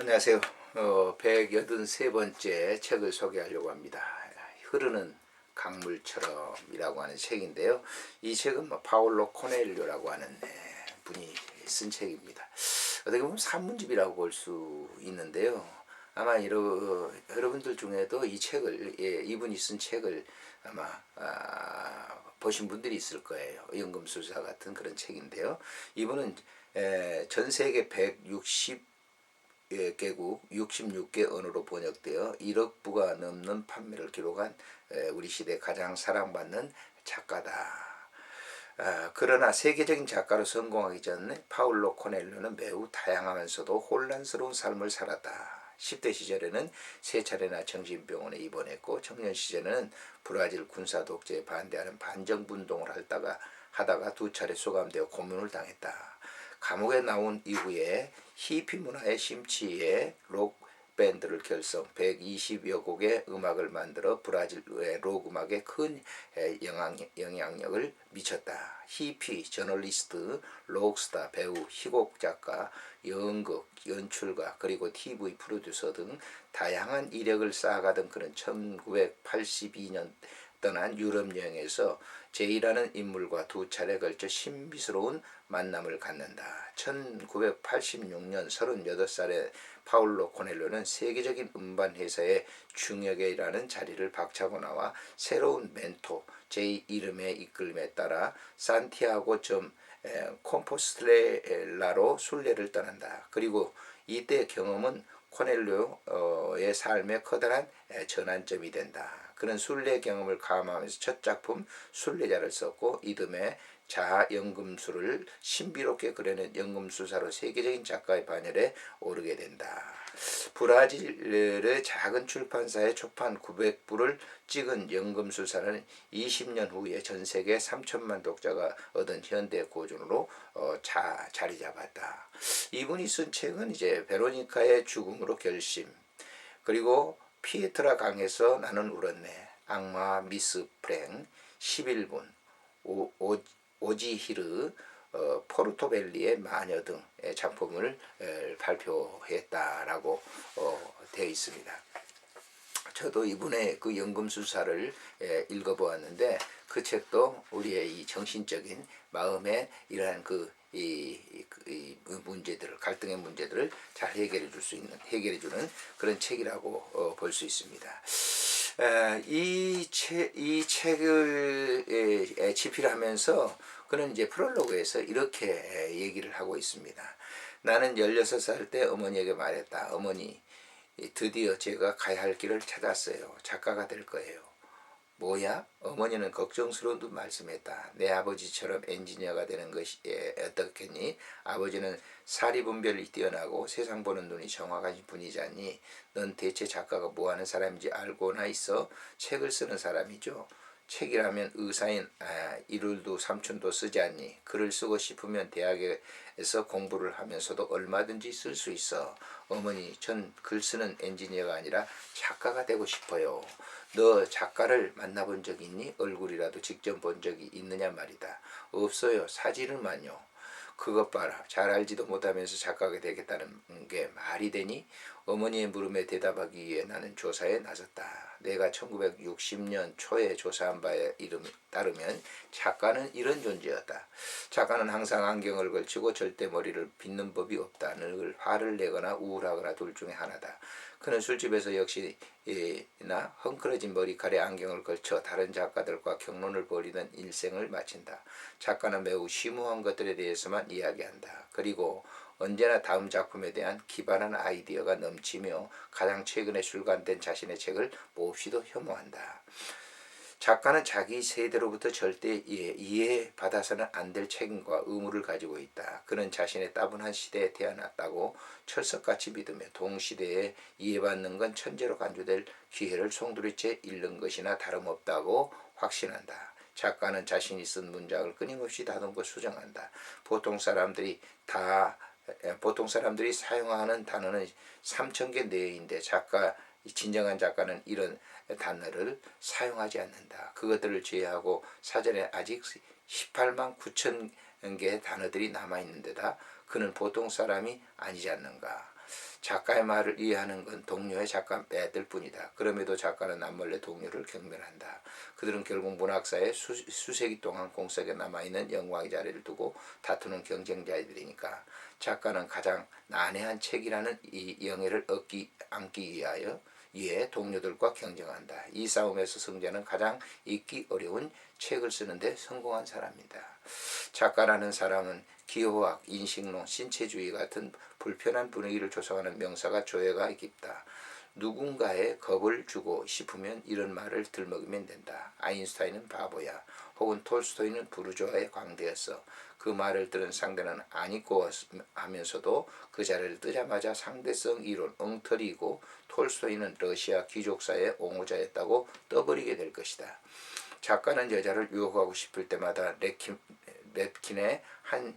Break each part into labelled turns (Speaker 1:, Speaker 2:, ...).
Speaker 1: 안녕하세요. 어, 183번째 책을 소개하려고 합니다. 흐르는 강물처럼이라고 하는 책인데요. 이 책은 뭐 파울로 코넬료라고 하는 네, 분이 쓴 책입니다. 어떻게 보면 산문집이라고 볼 수 있는데요. 아마 여러, 여러분들 중에도 이 책을 예, 이분이 쓴 책을 아마 아, 보신 분들이 있을 거예요. 연금술사 같은 그런 책인데요. 이분은 에, 전 세계 160 예, 개국 66개 언어로 번역되어 1억 부가 넘는 판매를 기록한 에, 우리 시대 가장 사랑받는 작가다. 아, 그러나 세계적인 작가로 성공하기 전에 파울로 코넬료는 매우 다양하면서도 혼란스러운 삶을 살았다. 10대 시절에는 세 차례나 정신병원에 입원했고 청년 시절에는 브라질 군사 독재에 반대하는 반정부 운동을 하다가 하다가 두 차례 소감되어 고문을 당했다. 감옥에 나온 이후에 히피 문화의 심취에 록 밴드를 결성 120여 곡의 음악을 만들어 브라질의 록 음악에 큰 영향, 영향력을 미쳤다. 히피, 저널리스트, 록스타, 배우, 희곡 작가, 연극, 연출가, 그리고 TV 프로듀서 등 다양한 이력을 쌓아가던 그는 1982년 떠난 유럽 여행에서 제이라는 인물과 두 차례 걸쳐 신비스러운 만남을 갖는다. 1986년 38살의 파울로 코넬로는 세계적인 음반 회사의 중역이라는 자리를 박차고 나와 새로운 멘토 제이 이름의 이끌림에 따라 산티아고 점 콤포스텔라로 순례를 떠난다. 그리고 이때 경험은 코넬료의 삶의 커다란 전환점이 된다. 그는 순례 경험을 감하면서 첫 작품 순례자를 썼고 이듬해 자아 연금술을 신비롭게 그려낸 연금술사로 세계적인 작가의 반열에 오르게 된다. 브라질의 작은 출판사에 초판 900부를 찍은 연금술사는 20년 후에 전 세계 3천만 독자가 얻은 현대 고전으로 어, 자, 자리 잡았다. 이분이 쓴 책은 이제 베로니카의 죽음으로 결심 그리고 피에트라 강에서 나는 울었네 악마 미스 프랭 11분 오, 오, 오지히르 어, 포르토벨리의 마녀 등의 작품을 에, 발표했다라고 어, 되어 있습니다. 저도 이분의 그 연금술사를 에, 읽어보았는데 그 책도 우리의 이 정신적인 마음에 이러한 그 이, 이, 이 문제들을 갈등의 문제들을 잘 해결해 줄 수 있는 해결해 주는 그런 책이라고 어, 볼수 있습니다. 에, 이, 책, 이 책을 에, 에, 집필 하면서 그는 이제 프롤로그에서 이렇게 얘기를 하고 있습니다. 나는 16살 때 어머니에게 말했다. 어머니, 드디어 제가 가야 할 길을 찾았어요. 작가가 될 거예요. 뭐야? 어머니는 걱정스러운 듯 말씀했다. 내 아버지처럼 엔지니어가 되는 것이 예, 어떻겠니? 아버지는 사리분별이 뛰어나고 세상 보는 눈이 정확하신 분이잖니. 넌 대체 작가가 뭐하는 사람인지 알고나 있어? 책을 쓰는 사람이죠. 책이라면 의사인 아, 이룰도 삼촌도 쓰지 않니? 글을 쓰고 싶으면 대학에서 공부를 하면서도 얼마든지 쓸 수 있어. 어머니, 전 글 쓰는 엔지니어가 아니라 작가가 되고 싶어요. 너 작가를 만나본 적 있니? 얼굴이라도 직접 본 적이 있느냐 말이다. 없어요. 사진을만요. 그것 봐라. 잘 알지도 못하면서 작가가 되겠다는 게 말이 되니? 어머니의 물음에 대답하기 위해 나는 조사에 나섰다. 내가 1960년 초에 조사한 바에 이름 따르면 작가는 이런 존재였다. 작가는 항상 안경을 걸치고 절대 머리를 빗는 법이 없다. 늘 화를 내거나 우울하거나 둘 중에 하나다. 그는 술집에서 역시나 헝클어진 머리칼에 안경을 걸쳐 다른 작가들과 경론을 벌이던 일생을 마친다. 작가는 매우 심오한 것들에 대해서만 이야기한다. 그리고 언제나 다음 작품에 대한 기발한 아이디어가 넘치며 가장 최근에 출간된 자신의 책을 몹시도 혐오한다. 작가는 자기 세대로부터 절대 이해, 받아서는 안 될 책임과 의무를 가지고 있다. 그는 자신의 따분한 시대에 태어났다고 철석같이 믿으며 동시대에 이해받는 건 천재로 간주될 기회를 송두리째 잃는 것이나 다름없다고 확신한다. 작가는 자신이 쓴 문장을 끊임없이 다듬고 수정한다. 보통 사람들이 다 보통 사람들이 사용하는 단어는 3천 개 내외인데 작가 진정한 작가는 이런 단어를 사용하지 않는다. 그것들을 제외하고 사전에 아직 18만 9천 개의 단어들이 남아 있는 데다 그는 보통 사람이 아니지 않는가. 작가의 말을 이해하는 건 동료의 작가 애들 뿐이다. 그럼에도 작가는 남몰래 동료를 경멸한다. 그들은 결국 문학사에 수, 수세기 동안 공석에 남아있는 영광의 자리를 두고 다투는 경쟁자들이니까 작가는 가장 난해한 책이라는 이 영예를 얻기 안기 위하여 이에 동료들과 경쟁한다. 이 싸움에서 승자는 가장 읽기 어려운 책을 쓰는데 성공한 사람이다. 작가라는 사람은 기호학, 인식론, 신체주의 같은 불편한 분위기를 조성하는 명사가 조예가 깊다. 누군가에 겁을 주고 싶으면 이런 말을 들먹이면 된다. 아인슈타인은 바보야. 혹은 톨스토이는 부르주아의 광대였어. 그 말을 들은 상대는 아니고 하면서도 그 자리를 뜨자마자 상대성 이론 엉터리고 톨스토이는 러시아 귀족사의 옹호자였다고 떠버리게 될 것이다. 작가는 여자를 유혹하고 싶을 때마다 랩킨의 한 에,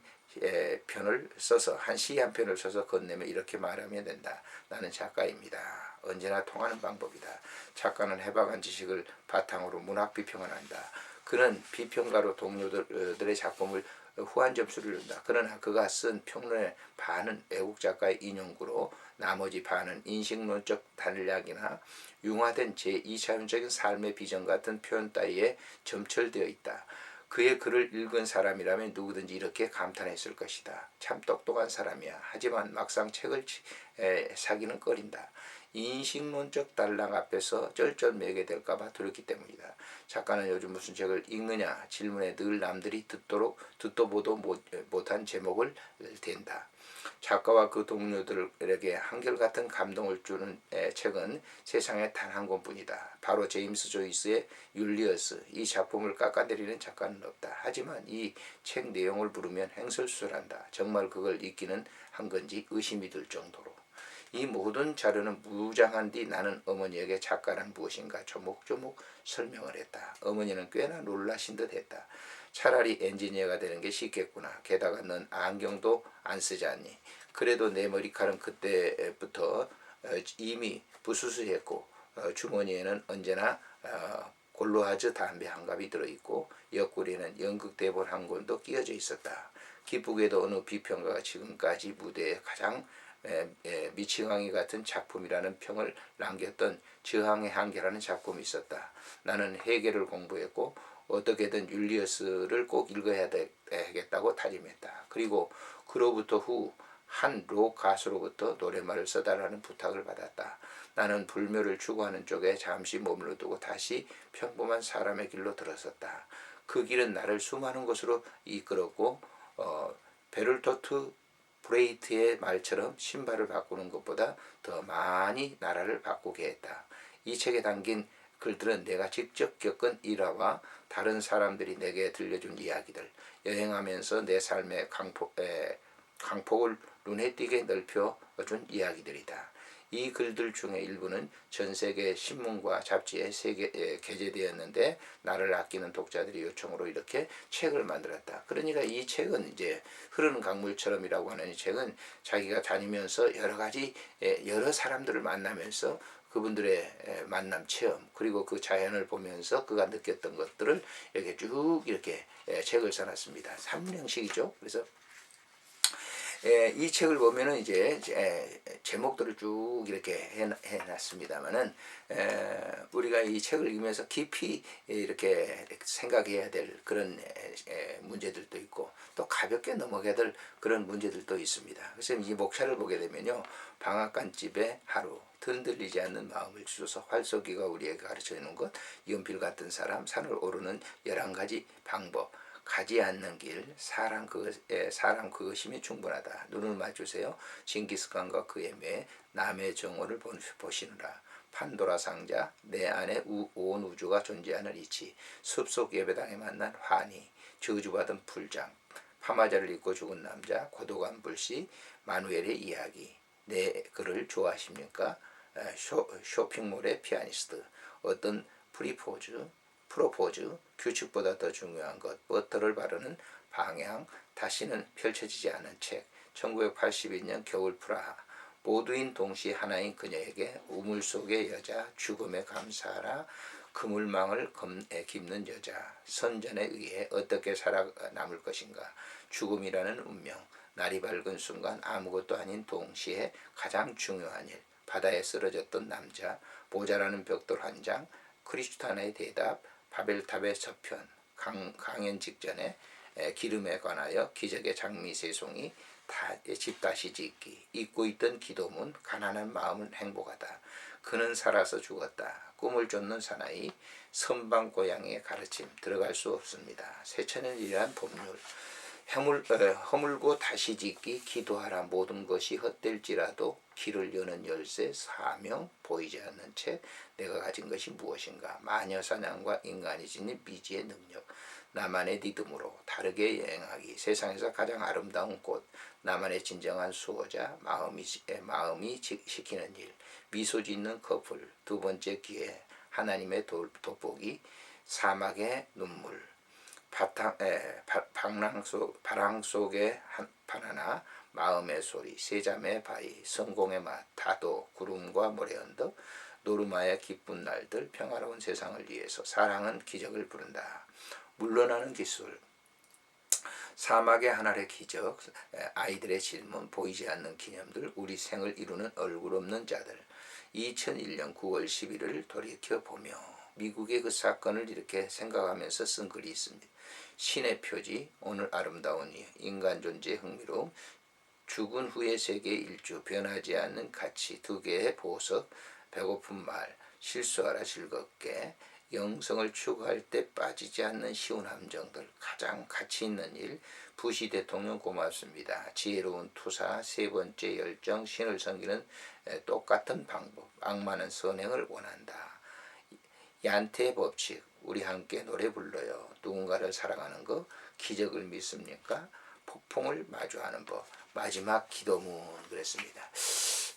Speaker 1: 편을 써서 한 시 한 편을 써서 건네며 이렇게 말하면 된다. 나는 작가입니다. 언제나 통하는 방법이다. 작가는 해박한 지식을 바탕으로 문학 비평을 한다. 그는 비평가로 동료들의 작품을 후한 점수를 준다. 그러나 그가 쓴 평론의 반은 애국 작가의 인용구로 나머지 반은 인식론적 단략이나 융화된 제2차원적인 삶의 비전 같은 표현 따위에 점철되어 있다. 그의 글을 읽은 사람이라면 누구든지 이렇게 감탄했을 것이다. 참 똑똑한 사람이야. 하지만 막상 책을 사기는 꺼린다. 인식론적 달랑 앞에서 쩔쩔매게 될까봐 두렵기 때문이다. 작가는 요즘 무슨 책을 읽느냐 질문에 늘 남들이 듣도록 듣도 보도 못, 못한 제목을 댄다. 작가와 그 동료들에게 한결같은 감동을 주는 책은 세상에 단 한 권뿐이다. 바로 제임스 조이스의 율리어스. 이 작품을 깎아내리는 작가는 없다. 하지만 이 책 내용을 부르면 행설수설한다. 정말 그걸 읽기는 한 건지 의심이 들 정도로. 이 모든 자료는 무장한 뒤 나는 어머니에게 작가란 무엇인가 조목조목 설명을 했다. 어머니는 꽤나 놀라신 듯 했다. 차라리 엔지니어가 되는 게 쉽겠구나. 게다가 넌 안경도 안 쓰지 않니. 그래도 내 머리칼은 그때부터 어, 이미 부수수했고 어, 주머니에는 언제나 어, 골로하즈 담배 한 갑이 들어있고 옆구리에는 연극 대본 한 권도 끼어져 있었다. 기쁘게도 어느 비평가가 지금까지 무대에 가장 미치광이 같은 작품이라는 평을 남겼던 저항의 한계라는 작품이 있었다. 나는 해계를 공부했고 어떻게든 율리어스를 꼭 읽어야 되겠다고 다짐했다. 그리고 그로부터 후 한 록 가수로부터 노래말을 써달라는 부탁을 받았다. 나는 불묘를 추구하는 쪽에 잠시 몸을 두고 다시 평범한 사람의 길로 들어섰다. 그 길은 나를 수많은 곳으로 이끌었고 어, 베를토트 브레이트의 말처럼 신발을 바꾸는 것보다 더 많이 나라를 바꾸게 했다. 이 책에 담긴 글들은 내가 직접 겪은 일화와 다른 사람들이 내게 들려준 이야기들, 여행하면서 내 삶의 강폭, 에, 강폭을 눈에 띄게 넓혀준 이야기들이다. 이 글들 중에 일부는 전 세계 신문과 잡지에 세계, 에, 게재되었는데 나를 아끼는 독자들이 요청으로 이렇게 책을 만들었다. 그러니까 이 책은 이제 흐르는 강물처럼이라고 하는 이 책은 자기가 다니면서 여러 가지 에, 여러 사람들을 만나면서 그분들의 만남 체험 그리고 그 자연을 보면서 그가 느꼈던 것들을 이렇게 쭉 이렇게 책을 써놨습니다. 3년씩이죠. 그래서 이 책을 보면은 이제 제목들을 쭉 이렇게 해놨습니다만은 우리가 이 책을 읽으면서 깊이 이렇게 생각해야 될 그런 문제들도 있고 또 가볍게 넘어가야 될 그런 문제들도 있습니다. 그래서 이 목차를 보게 되면요 방앗간집의 하루 흔들리지 않는 마음을 주셔서 활쏘기가 우리에게 가르쳐 주는 것, 연필 같은 사람, 산을 오르는 열한 가지 방법, 가지 않는 길, 사람 그것, 에, 사람 그것이면 충분하다. 눈을 맞추세요. 징기스칸과 그의 매, 남의 정오를 보시느라. 판도라 상자, 내 안에 우, 온 우주가 존재하는 이치, 숲속 예배당에 만난 환희, 저주받은 풀장, 파마자를 입고 죽은 남자, 고독한 불씨, 마누엘의 이야기. 내 글을 좋아하십니까? 쇼, 쇼핑몰의 피아니스트, 어떤 프리포즈, 프로포즈, 규칙보다 더 중요한 것, 버터를 바르는 방향, 다시는 펼쳐지지 않은 책, 1982년 겨울 프라하, 모두인 동시 하나인 그녀에게 우물 속의 여자, 죽음에 감사하라, 그물망을 깁는 여자, 선전에 의해 어떻게 살아남을 것인가, 죽음이라는 운명, 날이 밝은 순간 아무것도 아닌 동시에 가장 중요한 일 바다에 쓰러졌던 남자 모자라는 벽돌 한 장 크리스타나의 대답 바벨탑의 저편 강, 강연 직전에 에, 기름에 관하여 기적의 장미 세송이 다, 집 다시 짓기 잊고 있던 기도문 가난한 마음은 행복하다. 그는 살아서 죽었다. 꿈을 쫓는 사나이 선방 고양이의 가르침 들어갈 수 없습니다. 세천년이란 법률 해물, 어, 허물고 다시 짓기 기도하라. 모든 것이 헛될지라도 길을 여는 열쇠 사명 보이지 않는 채 내가 가진 것이 무엇인가? 마녀 사냥과 인간이 지닌 미지의 능력. 나만의 리듬으로 다르게 여행하기. 세상에서 가장 아름다운 꽃 나만의 진정한 수호자 마음이 지- 에, 마음이 지- 시키는 일. 미소 짓는 커플. 두 번째 기회. 하나님의 도, 돋보기. 사막의 눈물 바탕, 에, 바, 방랑 속, 바람 속의 한, 바나나, 마음의 소리, 세자매 바위, 성공의 맛, 다도, 구름과 모래 언덕, 노르마의 기쁜 날들, 평화로운 세상을 위해서 사랑은 기적을 부른다. 물러나는 기술, 사막의 하늘의 기적, 에, 아이들의 질문, 보이지 않는 기념들, 우리 생을 이루는 얼굴 없는 자들. 2001년 9월 11일 돌이켜 보며 미국의 그 사건을 이렇게 생각하면서 쓴 글이 있습니다. 신의 표지, 오늘 아름다운 이 인간 존재의 흥미로움, 죽은 후의 세계 일주, 변하지 않는 가치, 두 개의 보석, 배고픈 말, 실수하라 즐겁게, 영성을 추구할 때 빠지지 않는 쉬운 함정들, 가장 가치 있는 일, 부시 대통령 고맙습니다. 지혜로운 투사, 세 번째 열정, 신을 섬기는 에, 똑같은 방법, 악마는 선행을 원한다. 얀테의 법칙, 우리 함께 노래 불러요. 누군가를 사랑하는 거, 기적을 믿습니까? 폭풍을 마주하는 법, 마지막 기도문 그랬습니다.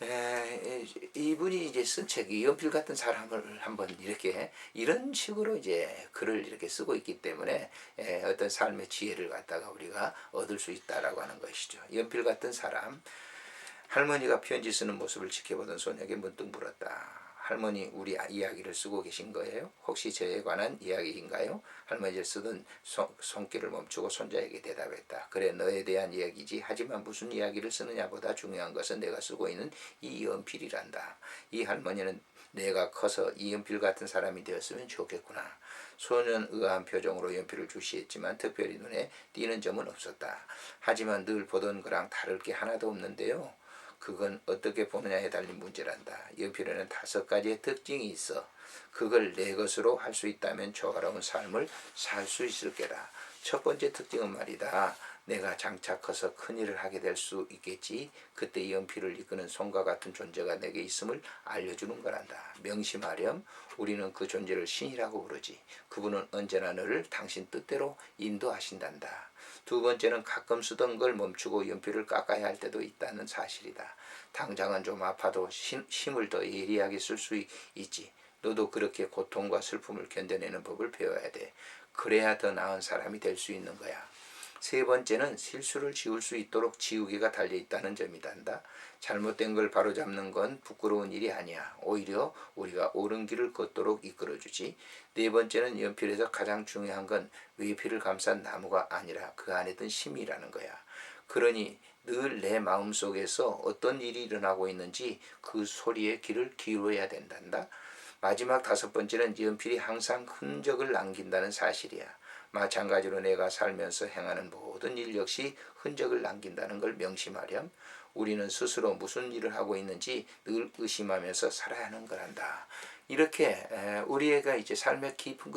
Speaker 1: 에, 이분이 이제 쓴 책이 연필 같은 사람을 한번 이렇게 이런 식으로 이제 글을 이렇게 쓰고 있기 때문에 에, 어떤 삶의 지혜를 갖다가 우리가 얻을 수 있다라고 하는 것이죠. 연필 같은 사람 할머니가 편지 쓰는 모습을 지켜보던 소녀에게 문득 물었다. 할머니 우리 아- 이야기를 쓰고 계신 거예요? 혹시 저에 관한 이야기인가요? 할머니를 쓰던 손, 손길을 멈추고 손자에게 대답했다. 그래 너에 대한 이야기지. 하지만 무슨 이야기를 쓰느냐보다 중요한 것은 내가 쓰고 있는 이 연필이란다. 이 할머니는 내가 커서 이 연필 같은 사람이 되었으면 좋겠구나. 소년 의아한 표정으로 연필을 주시했지만 특별히 눈에 띄는 점은 없었다. 하지만 늘 보던 거랑 다를 게 하나도 없는데요. 그건 어떻게 보느냐에 달린 문제란다. 연필에는 다섯 가지의 특징이 있어. 그걸 내 것으로 할 수 있다면 조화로운 삶을 살 수 있을 게다. 첫 번째 특징은 말이다. 내가 장차 커서 큰 일을 하게 될 수 있겠지. 그때 이 연필을 이끄는 손과 같은 존재가 내게 있음을 알려주는 거란다. 명심하렴. 우리는 그 존재를 신이라고 부르지. 그분은 언제나 너를 당신 뜻대로 인도하신단다. 두 번째는 가끔 쓰던 걸 멈추고 연필을 깎아야 할 때도 있다는 사실이다. 당장은 좀 아파도 힘, 힘을 더 예리하게 쓸 수 있지. 너도 그렇게 고통과 슬픔을 견뎌내는 법을 배워야 돼. 그래야 더 나은 사람이 될 수 있는 거야. 세 번째는 실수를 지울 수 있도록 지우개가 달려 있다는 점이단다. 잘못된 걸 바로잡는 건 부끄러운 일이 아니야. 오히려 우리가 옳은 길을 걷도록 이끌어주지. 네 번째는 연필에서 가장 중요한 건 외필을 감싼 나무가 아니라 그 안에 든 심이라는 거야. 그러니 늘 내 마음속에서 어떤 일이 일어나고 있는지 그 소리에 귀를 기울여야 된단다. 마지막 다섯 번째는 연필이 항상 흔적을 남긴다는 사실이야. 마찬가지로 내가 살면서 행하는 모든 일 역시 흔적을 남긴다는 걸 명심하렴. 우리는 스스로 무슨 일을 하고 있는지 늘 의심하면서 살아야 하는 거란다. 이렇게 에, 우리가 이제 삶의 깊은